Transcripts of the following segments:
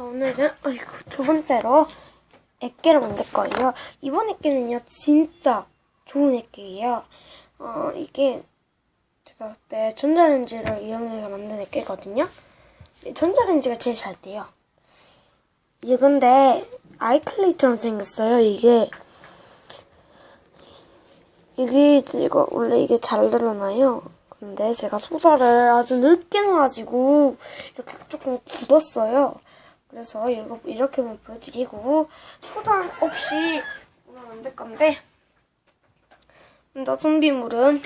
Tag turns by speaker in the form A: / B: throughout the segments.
A: 오늘은 어이구, 두 번째로 액계를 만들 거예요. 이번 액계는요, 진짜 좋은 액계예요. 어, 이게 제가 그때 전자레인지를 이용해서 만든 액계거든요. 이 전자레인지가 제일 잘 돼요. 이게 근데 아이클레이처럼 생겼어요. 이게 이게 이거 원래 이게 잘 늘어나요. 근데 제가 소다를 아주 늦게 넣어가지고 이렇게 조금 굳었어요. 그래서 이렇게만 보여드리고 소다 없이 오늘 만들 건데. 먼저 준비물은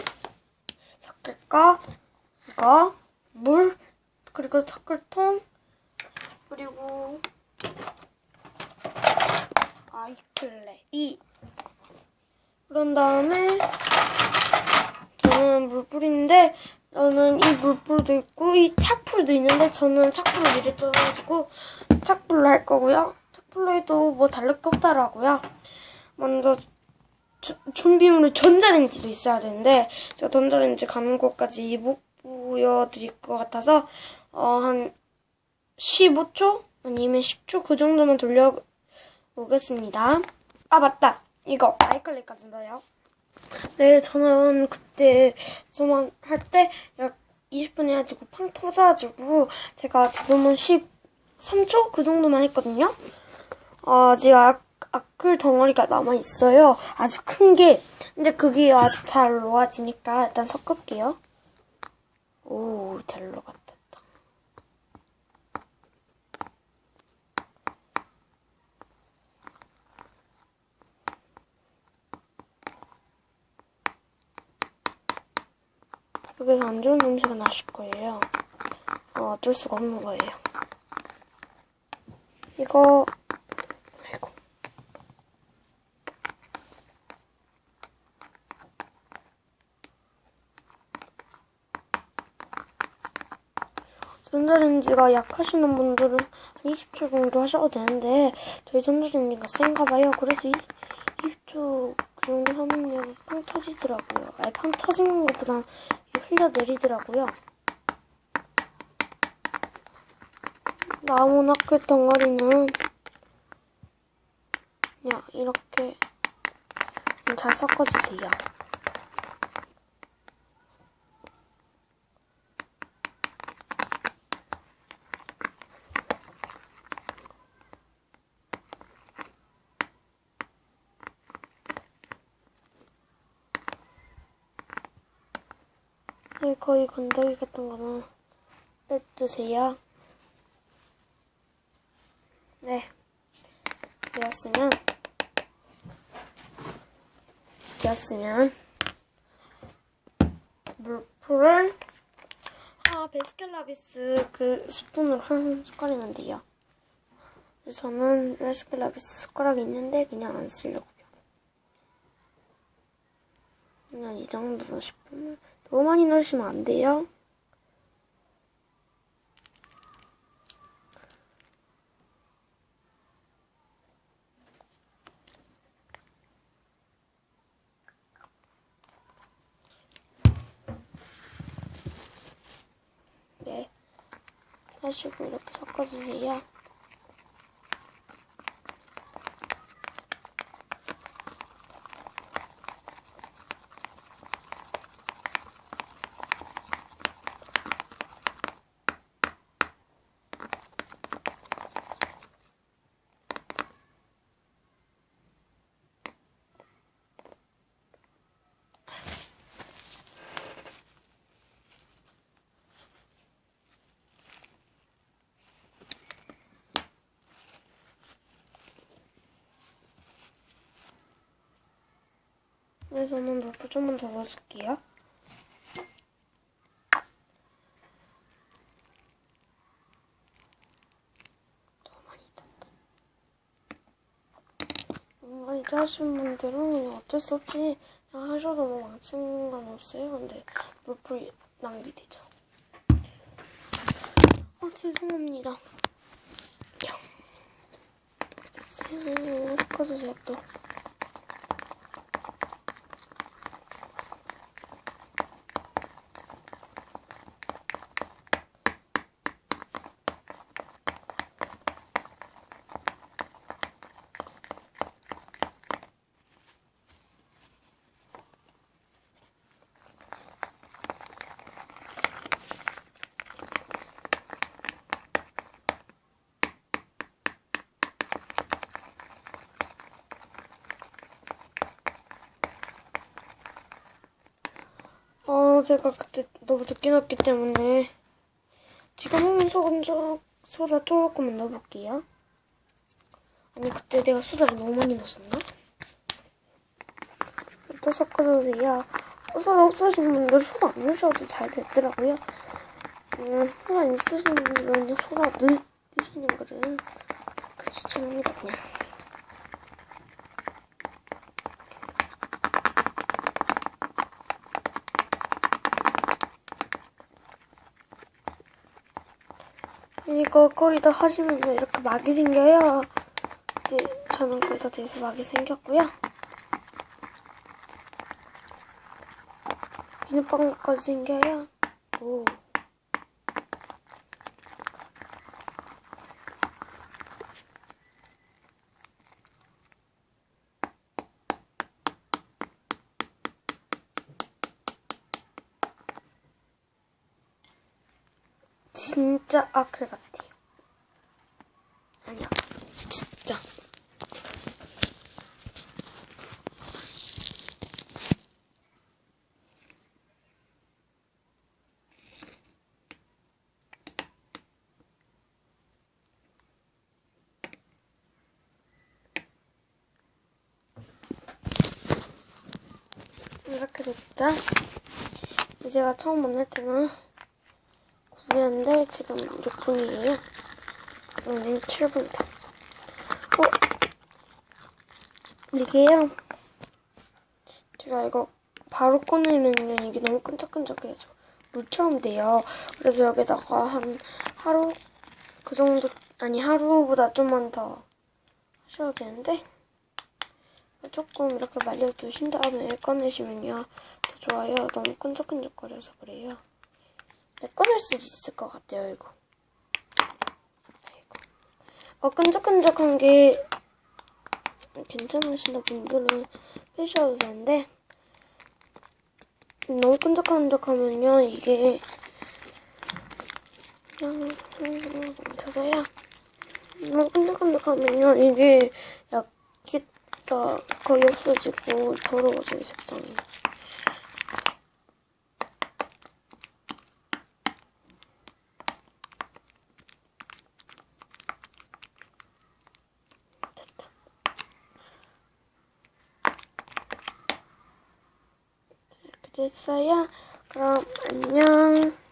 A: 섞을까? 이거 물 그리고 섞을통 그리고 아이클레 이. 그런 다음에 저는 물풀인데 저는 이 물풀도 있고 이 착풀도 있는데 저는 착풀을 미리 떠가지고 착풀로 할 거고요. 착풀로 해도 뭐 다를 게 없더라고요. 먼저 주- 준비물은 전자레인지도 있어야 되는데 제가 전자레인지 가는 곳까지 못 보여드릴 것 같아서 어, 한 15초 아니면 10초 그 정도만 돌려보겠습니다. 아 맞다 이거 아이클레까지 넣어요. 네, 저는 그때 저만 할 때 약 20분 해가지고 팡 터져가지고 제가 지금은 13초 그 정도만 했거든요. 어, 아직 아, 아클 덩어리가 남아 있어요. 아주 큰 게. 근데 그게 아직 잘 녹아지니까 일단 섞을게요. 오, 잘 녹았다. 여기서 안 좋은 냄새가 나실 거예요. 어, 어쩔 수가 없는 거예요. 이거, 아이고. 전자레인지가 약하시는 분들은 한 20초 정도 하셔도 되는데 저희 전자레인지가 센가 봐요. 그래서 20, 20초 그 정도 하면요 팡 터지더라고요. 아니 팡 터지는 것보다 흘려내리더라고요. 나무 나클 덩어리는 그냥 이렇게 잘 섞어주세요. 네, 거의 건더기 같은 거는 빼주세요. 되었으면, 되었으면, 물풀을, 아, 베스킨라비스 그 스푼으로 한 숟갈이면 돼요. 저는 베스킨라비스 숟가락이 있는데 그냥 안 쓰려고요. 그냥 이 정도 스푼을 너무 많이 넣으시면 안 돼요. 하시고 이렇게 섞어주세요. 네, 저는 물풀 좀만 더 넣어줄게요. 너무 많이 탔다. 너무 많이 짜신 분들은 어쩔 수 없이 그냥 하셔도 뭐 망치는 건 없어요. 근데 물풀 낭비되죠. 아, 죄송합니다. 됐어요. 섞어주세요, 또. 제가 그때 너무 늦게 넣었기 때문에 지금은 소금 좀 소다 조금만 넣어볼게요. 아니 그때 내가 소다를 너무 많이 넣었었나? 또 섞어주세요. 어, 소다 없으신 분들 소다 안 넣으셔도 잘 됐더라고요. 음, 소다 있으신 분들은 소다 넣, 넣으시는 거를 그 추천합니다 그냥. 이거 거의 다 하시면 이렇게 막이 생겨요. 이제 저는 거의 다 돼서 막이 생겼고요. 비눗방울까지 생겨요. 오. 진짜 아크릴 같아요. 아니야, 진짜. 이렇게 됐죠? 제가 처음 만날 때는 9분인데 지금 6분이에요. 오늘 7분이다. 어? 이게요. 제가 이거 바로 꺼내면요 이게 너무 끈적끈적해가지고 물처럼 돼요. 그래서 여기다가 한 하루 그 정도 아니 하루보다 좀만 더 하셔도 되는데 조금 이렇게 말려두신 다음에 꺼내시면요 더 좋아요. 너무 끈적끈적거려서 그래요. 네, 꺼낼 수 있을 것 같아요, 이거. 아이고. 어, 끈적끈적한 게 괜찮으신 분들은 빼셔도 되는데 너무 끈적끈적하면요, 이게 그냥 멈춰서요. 너무 끈적끈적하면요, 이게 약기가 거의 없어지고 더러워져요, 색상이. 됐다. 이렇게 됐어요. 그럼 안녕.